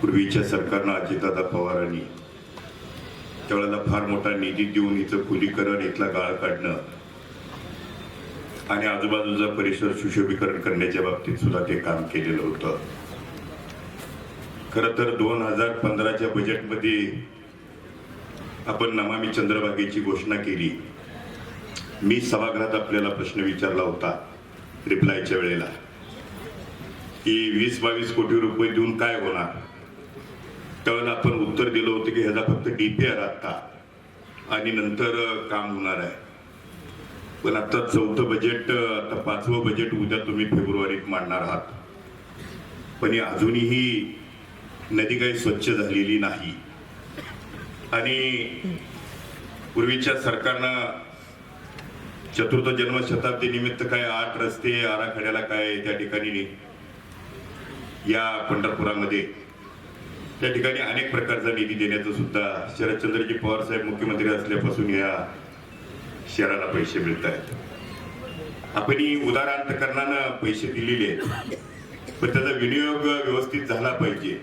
पूर्वीच्या सरकारनं अजितदादा पवारांनी त्यावेळेला फार मोठा निधी देऊन इथं खुलीकरण इथला गाळ काढणं आणि आजूबाजूचा परिसर सुशोभीकरण करण्याच्या बाबतीत सुद्धा ते काम केलेलं होतं. खर तर दोन हजार पंधराच्या बजेटमध्ये आपण नमामी चंद्रभागेची घोषणा केली. मी सभागृहात आपल्याला प्रश्न विचारला होता रिप्लायच्या वेळेला की वीस बावीस कोटी रुपये देऊन काय होणार? त्यावेळेला आपण उत्तर दिलं होतं की ह्याचा फक्त डीपीआर आता आणि नंतर काम होणार आहे. पण आता चौथं बजेट आता पाचवं बजेट उद्या तुम्ही फेब्रुवारीत मांडणार आहात. पण अजूनही नदी काही स्वच्छ झालेली नाही. आणि पूर्वीच्या सरकारनं चतुर्थ जन्मशताब्दी निमित्त काय आठ रस्ते आराखड्याला काय त्या ठिकाणी या पंढरपुरामध्ये त्या ठिकाणी अनेक प्रकारचा निधी देण्याचं सुद्धा शरदचंद्रजी पवार साहेब मुख्यमंत्री असल्यापासून या शहराला पैसे मिळत आहेत. आपण ही उदार अंतकरणानं पैसे दिलेले आहेत पण त्याचा विनियोग व्यवस्थित झाला पाहिजे.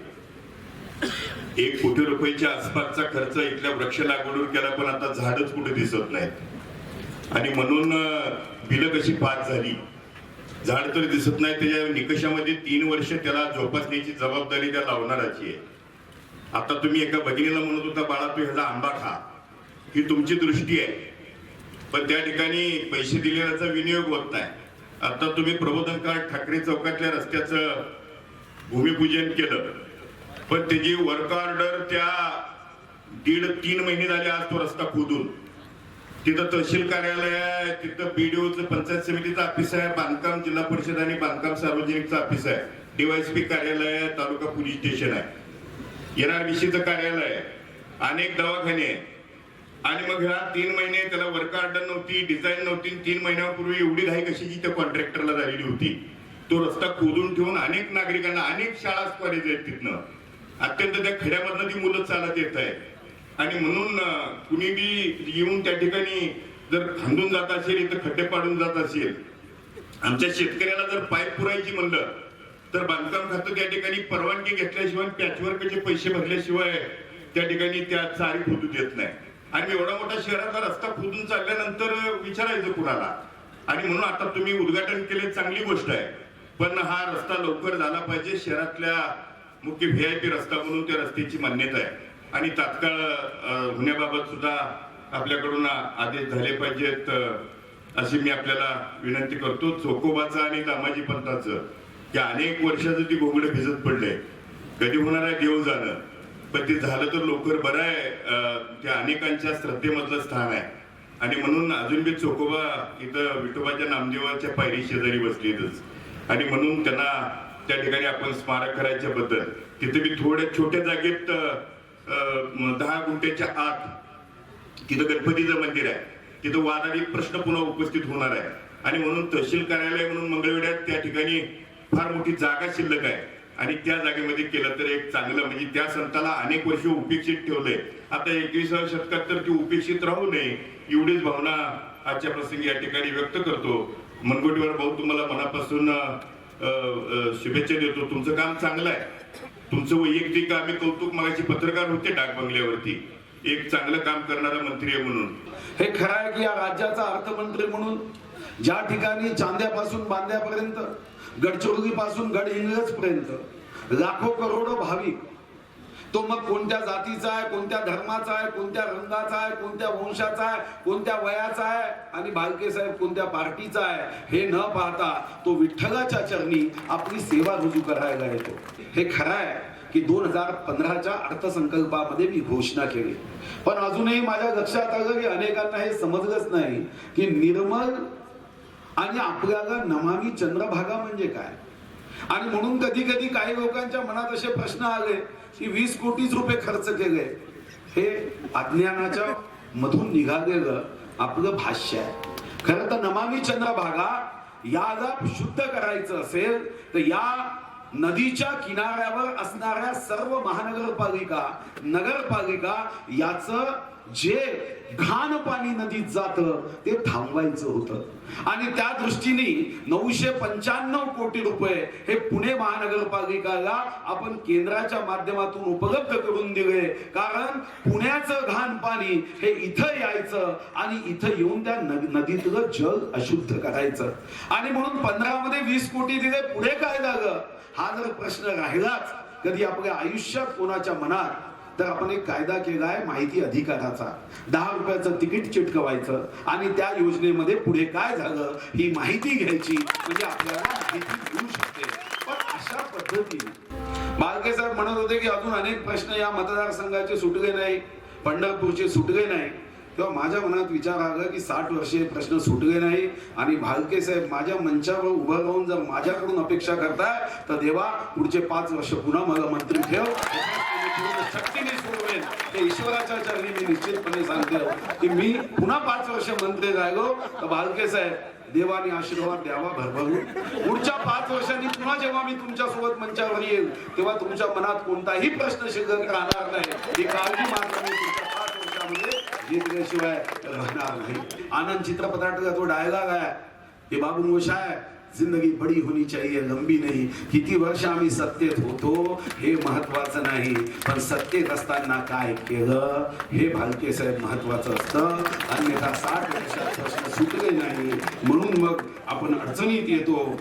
एक कोटी रुपयाच्या आसपासचा खर्च इथल्या वृक्ष लागवडून केला पण आता झाडच कुठे दिसत नाहीत. आणि म्हणून बिलं कशी पास झाली? झाड तर दिसत नाही त्याच्या निकषामध्ये तीन वर्ष त्याला जोपासण्याची जबाबदारी त्या लावणाराची आहे. आता तुम्ही एका भगिनीला म्हणत होता बाळा तू ह्याचा आंबा खा. ही तुमची दृष्टी आहे. पण त्या ठिकाणी पैसे दिलेल्याचा विनियोग होत नाही आता तुम्ही प्रबोधनकार ठाकरे चौकातल्या रस्त्याचं भूमिपूजन केलं. पण त्याची वर्क ऑर्डर त्या दीड तीन महिने झाले आज तो रस्ता खोदून. तिथं तहसील कार्यालय आहे तिथं बीडीओचं पंचायत समितीचं ऑफिस आहे बांधकाम जिल्हा परिषद आणि बांधकाम सार्वजनिकचं ऑफिस आहे. डीवायसपी कार्यालय आहे तालुका पोलीस स्टेशन आहे. एनआरबीसीचं कार्यालय अनेक दवाखाने. आहे आणि मग ह्या तीन महिने त्याला वर्क ऑर्डर नव्हती डिझाईन नव्हती तीन महिन्यापूर्वी एवढी घाई कशाची त्या कॉन्ट्रॅक्टरला झालेली होती? तो रस्ता खोदून ठेवून अनेक नागरिकांना अनेक शाळा कॉलेज आहेत तिथनं. अत्यंत त्या खेड्यामधनं ती मुलं चालत येत आहे आणि म्हणून कुणी बी येऊन त्या ठिकाणी जर खांदून जात असेल इथं खड्डे पाडून जात असेल आमच्या शेतकऱ्याला जर पाईप पुरायची म्हणलं तर बांधकाम खातं त्या ठिकाणी परवानगी घेतल्याशिवाय पॅचवर्कचे पैसे भरल्याशिवाय त्या ठिकाणी त्या चारी खोदू देत नाही. आणि एवढा मोठा शहराचा रस्ता खोदून चालल्यानंतर विचारायचं कुणाला? आणि म्हणून आता तुम्ही उद्घाटन केले चांगली गोष्ट आहे. पण हा रस्ता लवकर झाला पाहिजे. शहरातल्या मुख्य व्ही आय पी रस्ता म्हणून त्या रस्त्याची मान्यता आहे. आणि तात्काळ होण्याबाबत सुद्धा आपल्याकडून आदेश झाले पाहिजेत अशी मी आपल्याला विनंती करतो. चोकोबाचा आणि दामाजी पंताचं की अनेक वर्षाचं ती घोंगडे भिजत पडले कधी होणार आहे देव जाणं. पण ते झालं तर लवकर बरं आहे त्या अनेकांच्या श्रद्धेमधलं स्थान आहे. आणि म्हणून अजून बी चोकोबा इथं विठोबाच्या नामदेवाच्या पायरी शेजारी बसलेतच आणि म्हणून त्यांना त्या ठिकाणी आपण स्मारक करायच्या बद्दल. तिथे बी थोड्या छोट्या जागेत दहा गुंठ्याच्या आत तिथं गणपतीचं मंदिर आहे. तिथं वादाडी प्रश्न पुन्हा उपस्थित होणार आहे. आणि म्हणून तहसील कार्यालय म्हणून मंगळवेढ्यात त्या ठिकाणी फार मोठी जागा शिल्लक आहे. आणि त्या जागेमध्ये केलं तर एक चांगलं म्हणजे त्या संताला अनेक वर्ष उपेक्षित ठेवलंय आता एकविसाव्या शतकात तर ती उपेक्षित राहू नये एवढीच भावना आजच्या प्रसंगी या ठिकाणी व्यक्त करतो. मनगोटीवर भाऊ तुम्हाला मनापासून शुभेच्छा देतो. तुमचं काम चांगलं आहे. तुमचं वैयक्तिक आम्ही कौतुक मागायचे पत्रकार होते डाक बंगल्यावरती. एक चांगलं काम करणारा मंत्री आहे म्हणून. हे खरं आहे की या राज्याचा अर्थमंत्री म्हणून ज्या ठिकाणी चांद्यापासून बांद्यापर्यंत गडचिरोली पासून गडहिंग्लज पर्यंत लाखो करोडो भाविक तो मग कोणत्या जातीचा आहे कोणत्या धर्माचा आहे कोणत्या रंगाचा आहे कोणत्या वंशाचा आहे कोणत्या वयाचा आहे आणि भालके साहेब कोणत्या पार्टीचा आहे हे न पाहता तो विठ्ठलाच्या चरणी आपली सेवा रुजू करायला येतो. हे खरं आहे की दोन हजार पंधराच्या अर्थसंकल्पामध्ये मी घोषणा केली. पण अजूनही माझ्या लक्षात आलं की अनेकांना हे समजलंच नाही की निर्मल आणि आपल्याला नमामी चंद्रभागा म्हणजे काय? आणि म्हणून कधी कधी काही लोकांच्या मनात असे प्रश्न आले की वीस कोटीच रुपये खर्च केले. हे अज्ञानाच्या मधून निघालेलं आपलं भाष्य आहे. खरं तर नमामी चंद्रभागा याला शुद्ध करायचं असेल तर या नदीच्या किनाऱ्यावर असणाऱ्या सर्व महानगरपालिका नगरपालिका याचं जे घाण पाणी नदीत जात ते थांबवायचं होतं. आणि त्या दृष्टीने नऊशे पंच्याण्णव कोटी रुपये हे पुणे महानगरपालिकाला आपण केंद्राच्या माध्यमातून उपलब्ध करून दिले. कारण पुण्याचं घाण पाणी हे इथं यायचं आणि इथं येऊन त्या नदीतलं जल अशुद्ध करायचं. आणि म्हणून पंधरा मध्ये वीस कोटी दिले पुढे काय झालं? हा जर प्रश्न राहिलाच कधी आपल्या आयुष्यात कोणाच्या मनात तर आपण एक कायदा केलाय माहिती अधिकाराचा. दहा रुपयाचं तिकीट चिटकवायचं आणि त्या योजनेमध्ये पुढे काय झालं ही माहिती घ्यायची म्हणजे आपल्याला माहिती मिळू शकते. पण अशा पद्धतीने बालके साहेब म्हणत होते की अजून अनेक प्रश्न या मतदारसंघाचे सुटले नाही पंढरपूरचे सुटले नाही. तेव्हा माझ्या मनात विचार आला की साठ वर्षे प्रश्न सुटले नाही आणि भालके साहेब माझ्या मंचावर उभं राहून जर माझ्याकडून अपेक्षा करताय तर देवा पुढचे पाच वर्ष पुन्हा मला मंत्री ठेव. पूर्ण शक्तीने सोडवेन ते ईश्वराच्या चरणी मी निश्चितपणे सांगते की मी पुन्हा पाच वर्ष मंत्री राहिलो तर भालके साहेब देवाने आशीर्वाद द्यावा भरभरून. पुढच्या पाच वर्षांनी पुन्हा जेव्हा मी तुमच्यासोबत मंचावर येईल तेव्हा तुमच्या मनात कोणताही प्रश्न शिल्लक राहणार नाही. ही काळजी मात्र मी तुमच्या पाच वर्षामध्ये घेतल्याशिवाय राहणार नाही. आनंद चित्रपटात तो डायलॉग आहे. हे बाबू मोशा आहे जिंदगी बडी होनी चाहिए लंबी नाही। किती वर्ष आम्ही सत्तेत होतो हे महत्वाचं नाही. पण सत्तेत असताना काय केलं? हे भालके साहेब महत्वाचं असतं. अन्यथा साठ वर्षात प्रश्न सुटले नाही. म्हणून मग आपण अडचणीत येतो.